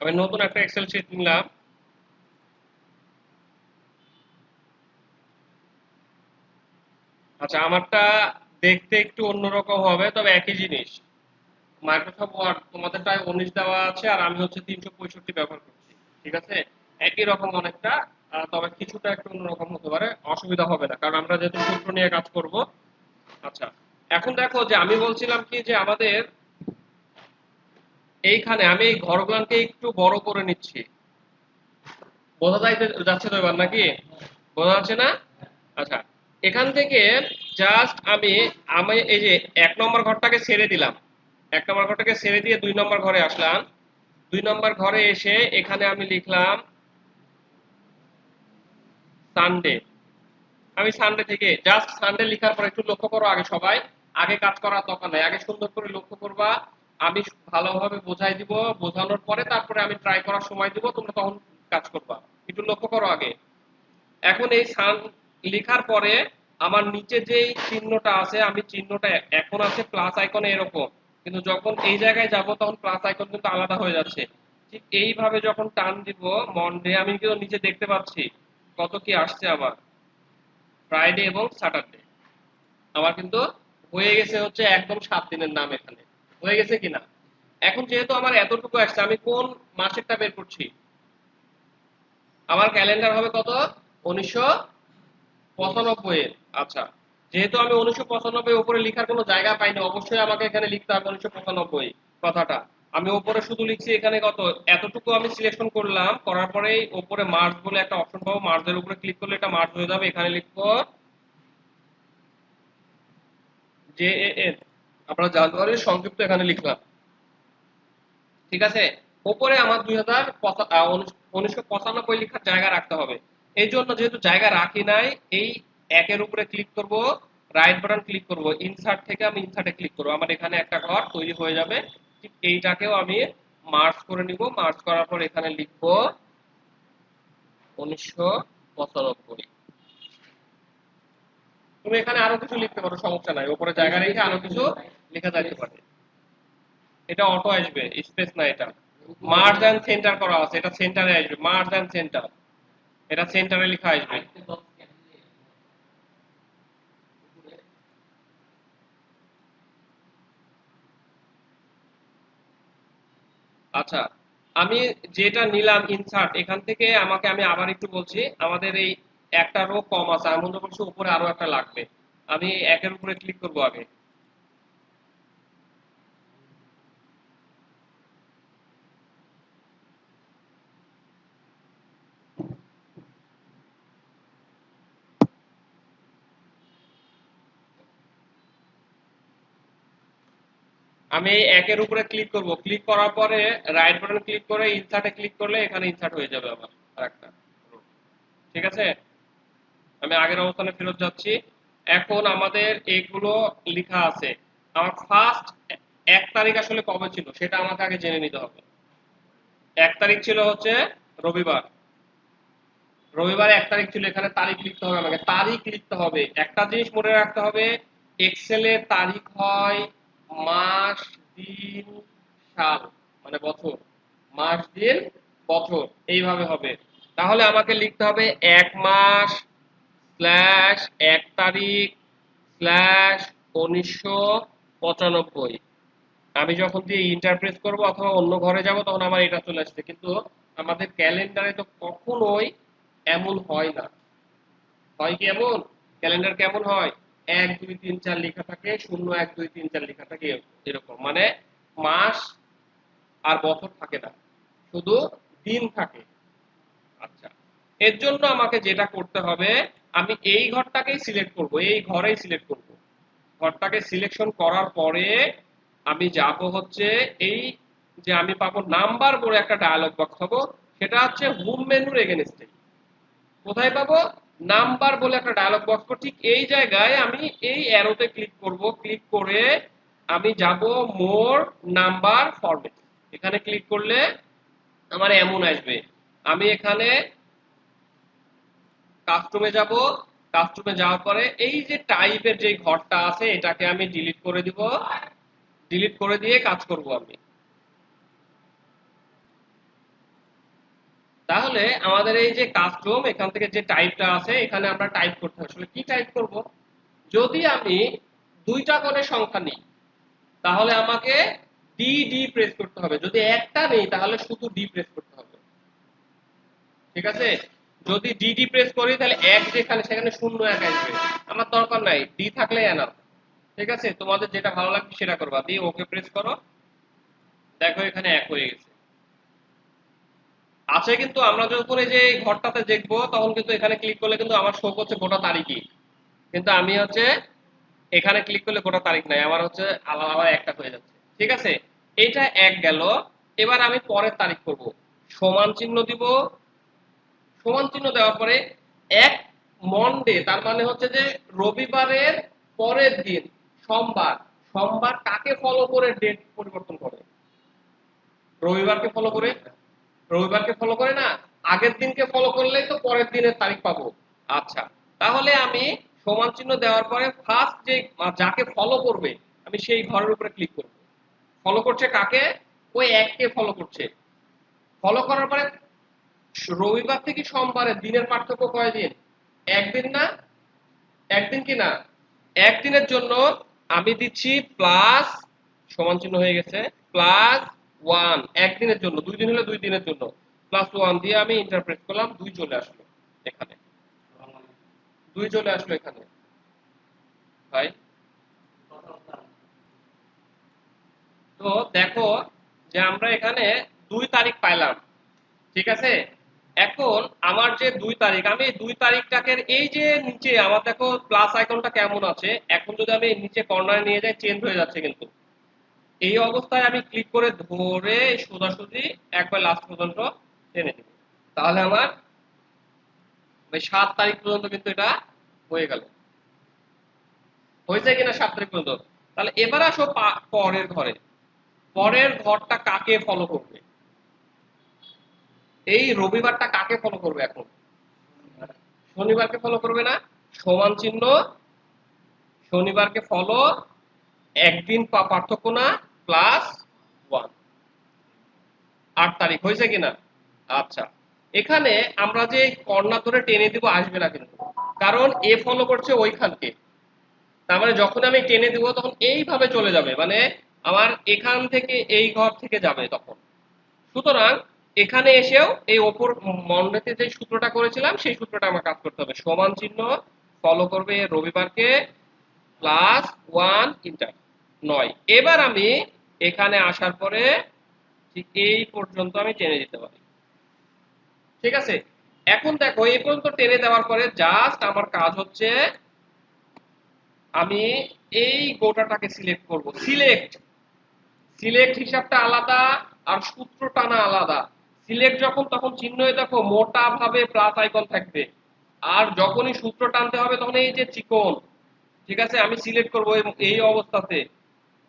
আমি নতুন একটা এক্সেল শিট নিলাম। আচ্ছা আমারটা দেখতে একটু অন্যরকম হবে, তবে একই জিনিস। মাইক্রোসফট ওয়ার্ড তোমাদেরটায় উনিশ দেওয়া আছে, আর আমি হচ্ছে তিনশো পঁয়ষট্টি ব্যবহার করছি, ঠিক আছে? একই রকম অনেকটা তবে কিছুটা একটু অন্যরকম হতে পারে, অসুবিধা হবে না, কারণ আমরা যেহেতু সূত্র নিয়ে কাজ করব। আচ্ছা এখন দেখো যে আমি বলছিলাম কি যে আমাদের এইখানে আমি এই ঘরগুলানকে একটু বড় করে নিচ্ছি। বোঝা যাচ্ছে তো এবার নাকি? বোঝা যাচ্ছে না? আচ্ছা এখান থেকে জাস্ট আমি আমি এই যে এক নম্বর ঘরটাকে ছেড়ে দিলাম। এক নম্বর ঘরটাকে ছেড়ে দিয়ে দুই নম্বর ঘরে আসলাম। দুই নম্বর ঘরে এসে এখানে আমি লিখলাম সানডে আমি সানডে থেকে জাস্ট সানডে লেখার পর একটু লক্ষ্য করো আগে সবাই। আগে কাজ করার দরকার নাই। আগে সুন্দর করে লক্ষ্য করবা। আমি ভালোভাবে বোঝাই দিব, বোঝানোর পরে তারপরে আমি ট্রাই করার সময় দিব, তোমরা তখন কাজ করবা। একটু লক্ষ্য করো আগে। এখন এই সান লেখার পরে আমার নিচে যে চিহ্নটা আছে, আমি চিহ্নটা এখন আছে প্লাস আইকনে এরকম। কিন্তু যখন এই জায়গায় যাব, তখন প্লাস আইকন কিন্তু আলাদা হয়ে যাচ্ছে। ঠিক এইভাবে যখন টান দিব মন্ডে আমি কিন্তু নিচে দেখতে পাচ্ছি কত কি আসছে আমার। ফ্রাইডে এবং স্যাটারডে আমার কিন্তু হয়ে গেছে হচ্ছে একদম সাত দিনের নাম এখানে। হয়ে গেছে কিনা? এখন যেহেতু আমার এতটুকু আসছে, আমি কোন মাসেরটা বের করছি? আমার ক্যালেন্ডার হবে কত? উনিশশো পঁচানব্বই এর। আচ্ছা যেহেতু আমি উনিশশো পঁচানব্বই উপরে লেখার কোনো জায়গা পাইনি, অবশ্যই আমাকে এখানে লিখতে হবে উনিশশো পঁচানব্বই কথাটা। আমি উপরে শুধু লিখছি এখানে কত? এতটুকু আমি সিলেকশন করলাম, করার পরে উপরে মার্চ বলে একটা অপশন পাবো। মার্চের উপরে ক্লিক করলে এটা মার্চ হয়ে যাবে। এখানে লিখব জে এন আমরা জানুয়ারির সংক্ষিপ্ত এখানে লিখলাম। ঠিক আছে? ওপরে আমার দুই হাজার উনিশশো পঁচানব্বই লেখার জায়গা রাখতে হবে। এই জন্য যেহেতু জায়গা রাখি নাই, এই একের উপরে ক্লিক করব রাইট বাটন ক্লিক করব ইনসার্ট থেকে আমি ইনসার্টে ক্লিক করব। আমার এখানে একটা ঘর তৈরি হয়ে যাবে। ঠিক এইটাকেও আমি মার্চ করে নিব। মার্চ করার পর এখানে লিখব উনিশশো পঁচানব্বই। তুমি এখানে আরও কিছু লিখতে পারো, সমস্যা নাই। উপরে জায়গা রেখে আরও কিছু লেখা যাইতে পারে। এটা অটো আসবে স্পেস না এটা। মার্জ এন্ড সেন্টার করা আছে, এটা সেন্টারে আসবে। মার্জ এন্ড সেন্টার এটা সেন্টারে লেখা আসবে। আচ্ছা আমি যেটা নিলাম ইনসার্ট এখান থেকে আমাকে আমি আবার একটু বলছি, আমাদের এই একটা রো কম আছে আমি মনে করছি উপরে আরও একটা লাগবে। আমি একের উপরে ক্লিক করব আগে। আমি একের উপরে ক্লিক করব। ক্লিক করার পরে রাইট বাটন ক্লিক করে ইনসার্টে ক্লিক করলে এখানে ইনসার্ট হয়ে যাবে আমার আরেকটা ঠিক আছে? আমি আগের অবস্থানে ফেরত যাচ্ছি। এখন আমাদের এগুলো লেখা আছে। আমার ফার্স্ট এক তারিখ আসলে কবে ছিল সেটা আমাকে আগে জেনে নিতে হবে। এক তারিখ ছিল হচ্ছে রবিবার। রবিবার এক তারিখ ছিল, এখানে তারিখ লিখতে হবে আমাকে। তারিখ লিখতে হবে। একটা জিনিস মনে রাখতে হবে এক্সেলে তারিখ হয় মাস, দিন, সাল মানে বছর। মাস, দিন, বছর। এইভাবে হবে। তাহলে আমাকে লিখতে হবে এক মাস স্ল্যাশ এক তারিখ, স্ল্যাশ উনিশশো পঁচানব্বই। আমি যখন দিয়ে ইন্টারপ্রেস করব অথবা অন্য ঘরে যাব, তখন আমার এটা চলে আসছে কিন্তু আমাদের ক্যালেন্ডারে তো কখনোই এমন হয় না। হয় কি এমন? ক্যালেন্ডার কেমন হয়? এক, দুই, তিন, চার লেখা থাকে, শূন্য, এক, দুই, তিন, চার লেখা থাকে এরকম। মানে মাস আর বছর থাকে না। শুধু দিন থাকে। আচ্ছা। এর জন্য আমাকে যেটা করতে হবে আমি এই ঘরটাকেই সিলেক্ট করব, এই ঘরেই সিলেক্ট করব। ঘরটাকে সিলেকশন করার পরে আমি যাব হচ্ছে এই যে আমি পাবো নাম্বার বলে একটা ডায়ালগ বক্স পাবো, সেটা হচ্ছে হোম মেনুর এগেনস্টে কোথায় পাবো? নাম্বার বলে একটা ডায়লগ বক্স ঠিক এই জায়গায় আমি এই অ্যারোতে ক্লিক করব ক্লিক করে আমি যাব মোর নাম্বার ফরম্যাট এখানে ক্লিক করলে আমার এমন আসবে। আমি এখানে কাস্টমে যাব কাস্টমে যাওয়ার পরে এই যে টাইপের যে ঘরটা আছে, এটাকে আমি ডিলিট করে দিব। ডিলিট করে দিয়ে কাজ করব আমি। তাহলে আমাদের এই যে কাস্টম এখান থেকে যে টাইপটা আছে, এখানে আমরা টাইপ করতে হবে। আসলে কি টাইপ করব? যদি আমি দুইটা করে সংখ্যা নিই, তাহলে আমাকে ডি ডি প্রেস করতে হবে। যদি একটা নেই, তাহলে শুধু ডি প্রেস করতে হবে। ঠিক আছে? যদি ডি ডি প্রেস করি, তাহলে এক যেখানে সেখানে শূন্য এক আসবে। আমার দরকার নাই ডি থাকলে এনাফ ঠিক আছে? তোমাদের যেটা ভালো লাগবে, সেটা করবা। দিয়ে ওকে প্রেস করো। দেখো, এখানে এক হয়ে গেছে। আছে কিন্তু, আমরা যখন এই যে ঘরটাতে দেখব, তখন কিন্তু এখানে ক্লিক করলে কিন্তু আমার শো করছে গোটা তারিখই। কিন্তু আমি হচ্ছে, এখানে ক্লিক করলে গোটা তারিখ নাই। আমার হচ্ছে আলাদা আলাদা একটা হয়ে যাচ্ছে। ঠিক আছে? এটা এক গেল। এবার আমি পরের তারিখ করব। সমান চিহ্ন দিব সমান চিহ্ন দেওয়ার পরে এক মন্ডে, তার মানে হচ্ছে যে রবিবারের পরের দিন, সোমবার। সোমবার কাকে ফলো করে ডেট পরিবর্তন করে? রবিবারকে ফলো করে? রবিবারকে ফলো করে না, আগের দিনকে ফলো করলেই তো পরের দিনের তারিখ পাবো। আচ্ছা তাহলে আমি সমান চিহ্ন দেওয়ার পরে ফার্স্ট যে যাকে ফলো করবে, আমি সেই ঘরের উপরে ক্লিক করব। ফলো করছে কাকে? ওই এককে ফলো করছে। ফলো করার পরে রবিবার থেকে সোমবারের দিনের পার্থক্য কয়দিন একদিন না? একদিন কি না? একদিনের জন্য আমি দিচ্ছি প্লাস সমান চিহ্ন হয়ে গেছে প্লাস ওয়ান একদিনের জন্য, দুই দিন হলে দুই দিনের জন্য। প্লাস ওয়ান দিয়ে আমি ইন্টারপ্রেট করলাম, দুই চলে আসলো এখানে। দুই চলে আসলো এখানে। ভাই? তো দেখো যে আমরা এখানে দুই তারিখ পাইলাম, ঠিক আছে? এখন আমার যে দুই তারিখ, আমি দুই তারিখটাকে এই যে নিচে আমার দেখো প্লাস আইকনটা কেমন আছে, এখন যদি আমি নিচে কর্নারে নিয়ে যাই চেঞ্জ হয়ে যাচ্ছে কিন্তু। এই অবস্থায় আমি ক্লিক করে ধরে সোজাসুজি একবার লাস্ট পর্যন্ত টেনে দেব তাহলে আমার সাত তারিখ পর্যন্ত কিন্তু এটা হয়ে গেল। হয়েছে কিনা সাত তারিখ পর্যন্ত? তাহলে এবার আসো পরের ঘরে। পরের ঘরটা কাকে ফলো করবে? এই রবিবারটা কাকে ফলো করবে এখন? শনিবারকে ফলো করবে না? সমান চিহ্ন। শনিবারকে ফলো একদিন পার্থক্য না প্লাস ওয়ান আট তারিখ, হয়েছে কিনা? আচ্ছা। এখানে আমরা যে কর্ণা ধরে টেনে দিব, আসবে না কিন্তু। কারণ এ ফলো করছে ওইখানকে। তার মানে যখন আমি টেনে দিব, তখন এইভাবে চলে যাবে। মানে আমার এখান থেকে, এই ঘর থেকে যাবে তখন। সুতরাং এখানে এসেও এই ওপর মন্ডেতে যে সূত্রটা করেছিলাম, সেই সূত্রটা আমার কাজ করতে হবে। সমান চিহ্ন ফলো করবে রবিবারকে প্লাস ওয়ান ইন্টার নয়। এবার আমি এখানে আসার পরে এই পর্যন্ত আমি টেনে দিতে পারি। ঠিক আছে? এখন দেখো, এই পর্যন্ত টেনে দেওয়ার পরে জাস্ট আমার কাজ হচ্ছে আমি এই গোটাটাকে সিলেক্ট করব। সিলেক্ট সিলেক্ট হিসাবটা আলাদা আর সূত্র টানা আলাদা। সিলেক্ট যখন, তখন চিহ্ন দেখো মোটা ভাবে প্লাস আইকন থাকবে। আর যখনই সূত্র টানতে হবে, তখন এই যে চিকন, ঠিক আছে? আমি সিলেক্ট করব এই অবস্থাতে।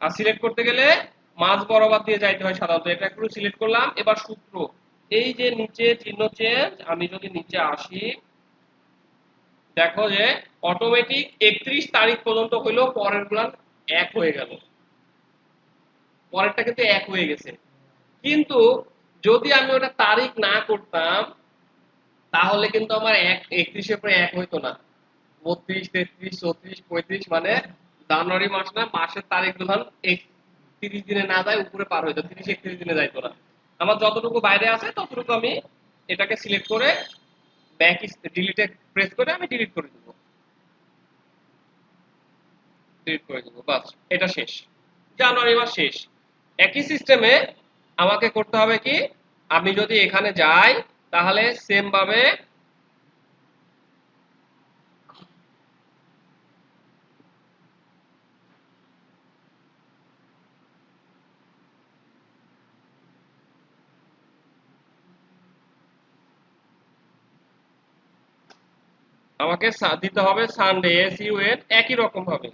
আর সিলেক্ট করতে গেলে মাঝ বরাবর দিয়ে যাইতে হয় সাধারণত। এটা একটু সিলেক্ট করলাম, এবার সূত্র। এই যে নিচে চিহ্ন চেঞ্জ আমি যদি নিচে আসি, দেখো যে অটোমেটিক একত্রিশ তারিখ পর্যন্ত হইল, পরের গুলান এক হয়ে গেল। পরেরটা কিন্তু এক হয়ে গেছে। কিন্তু যদি আমি ওটা তারিখ না করতাম, তাহলে কিন্তু আমার এক একত্রিশের পরে এক হইতো না। বত্রিশ, তেত্রিশ, চৌত্রিশ, পঁয়ত্রিশ মানে জানুয়ারি মাস না মাসের তারিখ ধর তিরিশ দিনে না যায়, উপরে পার হইতো তিরিশ, একত্রিশ দিনে যাইতো না। আমার যতটুকু বাইরে আছে, ততটুকু আমি এটাকে সিলেক্ট করে ব্যাক ডিলিটে প্রেস করে আমি ডিলিট করে দেবো। ডিলিট করে দেবো, বাস, এটা শেষ। জানুয়ারি মাস শেষ। একই সিস্টেমে আমাকে করতে হবে কি? আমি যদি এখানে যাই, তাহলে সেম ভাবে আমাকে দিতে হবে সানডে এস ইউ এন একই রকম ভাবে।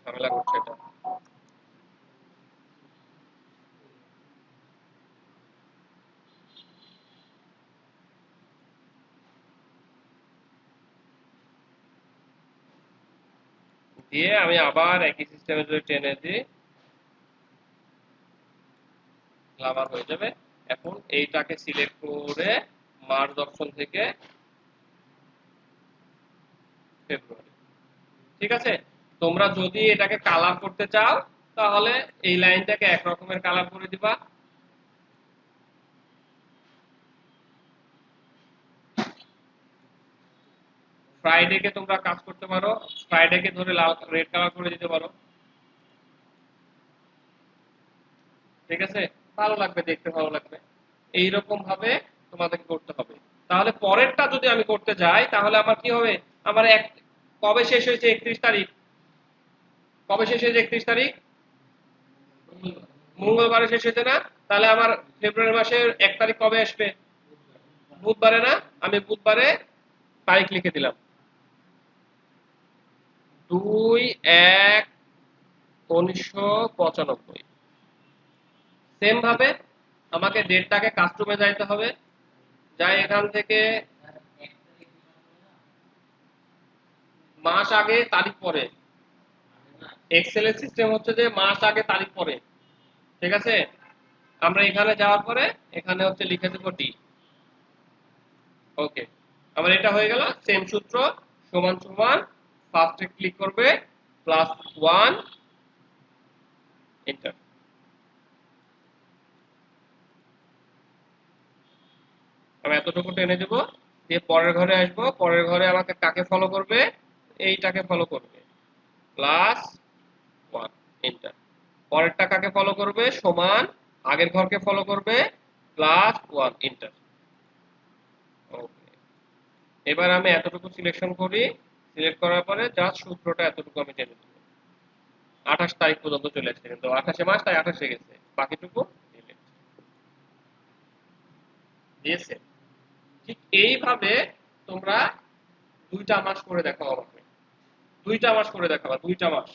ঝামেলা করছে এটা। দিয়ে আমি আবার একই সিস্টেমে যদি টেনে দিই আবার হয়ে যাবে। এখন এইটাকে সিলেক্ট করে মার্চ অপশন থেকে ফেব্রুয়ারি ঠিক আছে? তোমরা যদি এটাকে কালার করতে চাও, তাহলে এই লাইনটাকে এক রকমের কালার করে দিবা। ফ্রাইডে কে তোমরা কাজ করতে পারো ফ্রাইডে কে ধরে লাল রেড কালার করে দিতে পারো। ঠিক আছে? ভালো লাগবে, দেখতে ভালো লাগবে। এইরকম ভাবে তোমাদেরকে করতে হবে। তাহলে পরেরটা যদি আমি করতে যাই, তাহলে আমার কি হবে? আমার এক কবে শেষ হয়েছে একত্রিশ তারিখ? কবে শেষ হয়েছে একত্রিশ তারিখ? মঙ্গলবারে শেষ হয়েছে না? তাহলে আমার ফেব্রুয়ারি মাসের এক তারিখ কবে আসবে? বুধবারে না? আমি বুধবারে তারিখ লিখে দিলাম। দুই এক উনিশশো পঁচানব্বই। সেম ভাবে আমাকে ডেটটাকে কাস্টমে যাইতে হবে। যাই এখান থেকে মাস আগে তারিখ পরে। এক্সেলের সিস্টেম হচ্ছে যে মাস আগে তারিখ পরে। ঠিক আছে? আমরা এখানে যাওয়ার পরে এখানে হচ্ছে লিখে দেবো ডি ওকে আমার এটা হয়ে গেল সেম সূত্র সমান সমান ফার্স্টে ক্লিক করবে প্লাস ওয়ান এন্টার আমি এতটুকু টেনে দেবো দিয়ে পরের ঘরে আসব, পরের ঘরে আমাকে কাকে ফলো করবে? এইটাকে ফলো করবে। প্লাস ওয়ান এন্টার পরেরটা কাকে ফলো করবে? সমান আগের ঘরকে ফলো করবে প্লাস ওয়ান এন্টার এবার আমি এতটুকু সিলেকশন করি। সিলেক্ট করার পরে জাস্ট সূত্রটা এতটুকু আমি টেনে দেবো আঠাশ তারিখ পর্যন্ত চলে আসছে কিন্তু আঠাশে মাস তাই আঠাশে গেছে। বাকিটুকু। দিয়েছে। ঠিক এইভাবে তোমরা দুইটা মাস করে দেখাও আমাকে। দুইটা মাস করে দেখাবা, দুইটা মাস।